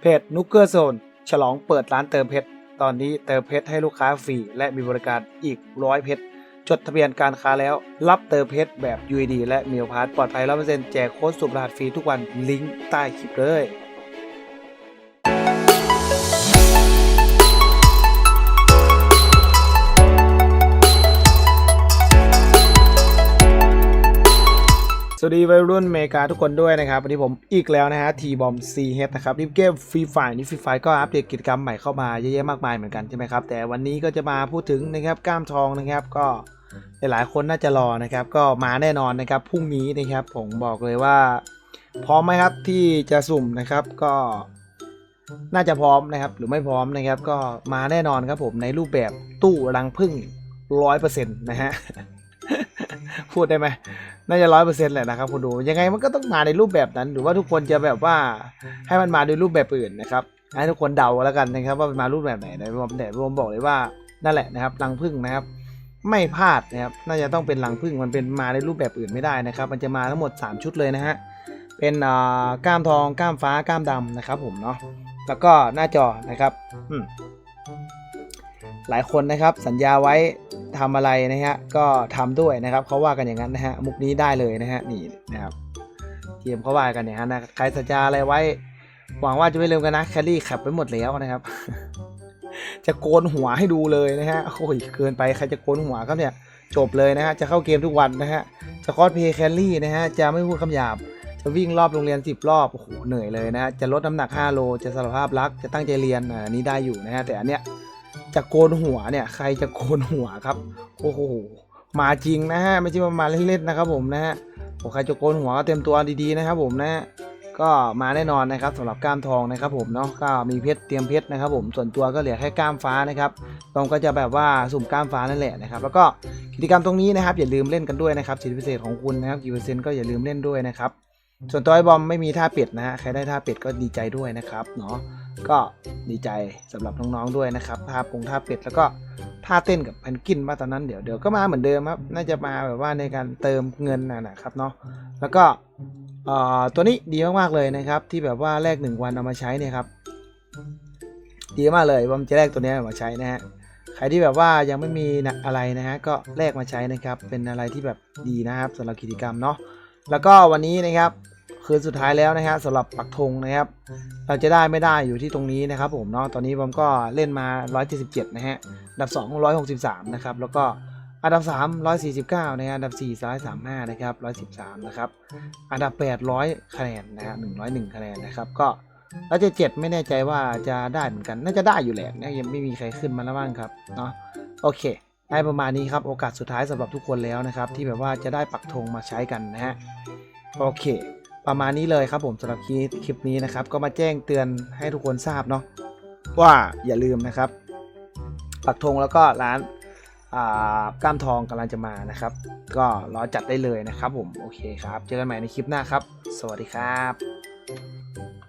เพจนุกเกอร์โซนฉลองเปิดร้านเติมเพชร ตอนนี้เติมเพชรให้ลูกค้าฟรีและมีบริการอีกร้อยเพชร จดทะเบียนการค้าแล้ว รับเติมเพชรแบบ UED และมีพาร์ทปลอดภัยร้อเปอร์เซ็นต์แจกโค้ดสุบรหัสฟรีทุกวันลิงก์ใต้คลิปเลย สวัสดีวัยรุ่นอเมริกาทุกคนด้วยนะครับวันนี้ผมอีกแล้วนะฮะทีบอมซีเฮดนะครับนี่เกมฟรีไฟนี่ฟรีไฟก็อัปเดตกิจกรรมใหม่เข้ามาเยอะแยะมากมายเหมือนกันใช่ไหมครับแต่วันนี้ก็จะมาพูดถึงนะครับกล้ามทองนะครับก็หลายๆคนน่าจะรอนะครับก็มาแน่นอนนะครับพรุ่งนี้นะครับผมบอกเลยว่า พร้อมไหมครับที่จะสุ่มนะครับก็น่าจะพร้อมนะครับหรือไม่พร้อมนะครับก็มาแน่นอนครับผมในรูปแบบตู้รังพึ่งร้อยเปอร์เซ็นต์นะฮะพูดได้ไหม น่าจะร้อยเปอร์เซ็นต์แหละนะครับคุณดูยังไงมันก็ต้องมาในรูปแบบนั้น หรือว่าทุกคนจะแบบว่าให้มันมาในรูปแบบอื่นนะครับให้ทุกคนเดาแล้วกันนะครับ ว่ามันมารูปแบบไหนนะผมแต่ผมบอกเลยว่านั่นแหละนะครับรังพึ่งนะครับ ไม่พลาดนะครับน่าจะต้องเป็นรังพึ่งมันเป็นมาในรูปแบบอื่นไม่ได้นะครับ มันจะมาทั้งหมด 3 ชุดเลยนะฮะเป็นก้ามทองก้ามฟ้าก้ามดำนะครับ ผมเนาะแล้วก็หน้าจอนะครับอืม หลายคนนะครับสัญญาไว้ทำอะไรนะฮะก็ทำด้วยนะครับเขาว่ากันอย่างนั้นนะฮะมุกนี้ได้เลยนะฮะนี่นะครับเทียมเขาว่ากันอย่างนั้นนะใครสัญญาอะไรไว้ หวังว่าจะไม่ลืมกันนะแคลรี่ขับไปหมดแล้วนะครับ จะโกนหัวให้ดูเลยนะฮะโอ้ยเกินไปใครจะโกนหัวครับเนี่ยจบเลยนะฮะจะเข้าเกมทุกวันนะฮะจะคอสเพย์แคลรี่นะฮะจะไม่พูดคำหยาบจะวิ่งรอบโรงเรียน 10 รอบโอ้โหเหนื่อยเลยนะฮะจะลดน้ำหนัก 5 โล จะสารภาพรัก จะตั้งใจเรียนอันนี้ได้อยู่นะฮะแต่อันเนี้ย จะโกนหัวเนี่ย ใครจะโกนหัวครับ โอ้โห มาจริงนะฮะ ไม่ใช่ว่ามาเล่นๆนะครับ ผมนะฮะโอ้ใครจะโกนหัวก็เตรียมตัวดีๆนะครับ ผมนะฮะก็มาแน่นอนนะครับสำหรับกล้ามทองนะครับผมเนาะก็มีเพชรเตรียมเพชรนะครับ ผมส่วนตัวก็เหลือแค่กล้ามฟ้านะครับผมก็จะแบบว่าสุ่มกล้ามฟ้านั่นแหละนะครับ แล้วก็กิจกรรมตรงนี้นะครับ อย่าลืมเล่นกันด้วยนะครับสิทธิพิเศษของคุณนะครับกี่เปอร์เซ็นต์ก็อย่าลืมเล่นด้วยนะครับส่วนตัวไอ้บอมไม่มีท่าเป็ดนะฮะใครได้ท่าเป็ดก็ดีใจด้วยนะครับเนาะ ก็ดีใจสำหรับน้องๆด้วยนะครับท่าปงท่าเป็ดแล้วก็ท่าเต้นกับแพนกินมาตอนนั้นเดี๋ยวเดี๋ยวก็มาเหมือนเดิมครับน่าจะมาแบบว่าในการเติมเงินนะนะครับเนาะแล้วก็ตัวนี้ดีมากๆเลยนะครับที่แบบว่าแลกหนึ่งวันเอามาใช้เนี่ยครับดีมากเลยผมจะแลกตัวนี้มาใช้นะฮะใครที่แบบว่ายังไม่มีอะไรนะฮะก็แลกมาใช้นะครับเป็นอะไรที่แบบดีนะครับสำหรับกิจกรรมเนาะแล้วก็วันนี้นะครับ คืนสุดท้ายแล้วนะฮะสำหรับปักธงนะครับ เราจะได้ไม่ได้อยู่ที่ตรงนี้นะครับ ผมเนาะตอนนี้ผมก็เล่นมา 177 นะฮะอันดับ 2 163 นะครับ แล้วก็อันดับ 3 149 นะฮะอันดับ 4 135 นะครับ 113 นะครับ อันดับ8 100 คะแนนนะฮะ101 คะแนนนะครับ ก็แล้วจะ7ไม่แน่ใจว่าจะได้เหมือนกัน น่าจะได้อยู่แหละนะยังไม่มีใครขึ้นมาแล้วบ้างครับเนาะโอเคได้ประมาณนี้ครับ โอกาสสุดท้ายสำหรับทุกคนแล้วนะครับ ที่แบบว่าจะได้ปักธงมาใช้กันนะฮะโอเค ประมาณนี้เลยครับผมสำหรับคลิปนี้นะครับ ก็มาแจ้งเตือนให้ทุกคนทราบเนาะว่าอย่าลืมนะครับ ปักธงแล้วก็ร้านกล้ามทองกำลังจะมานะครับ ก็รอจัดได้เลยนะครับผม โอเคครับ เจอกันใหม่ในคลิปหน้าครับ สวัสดีครับ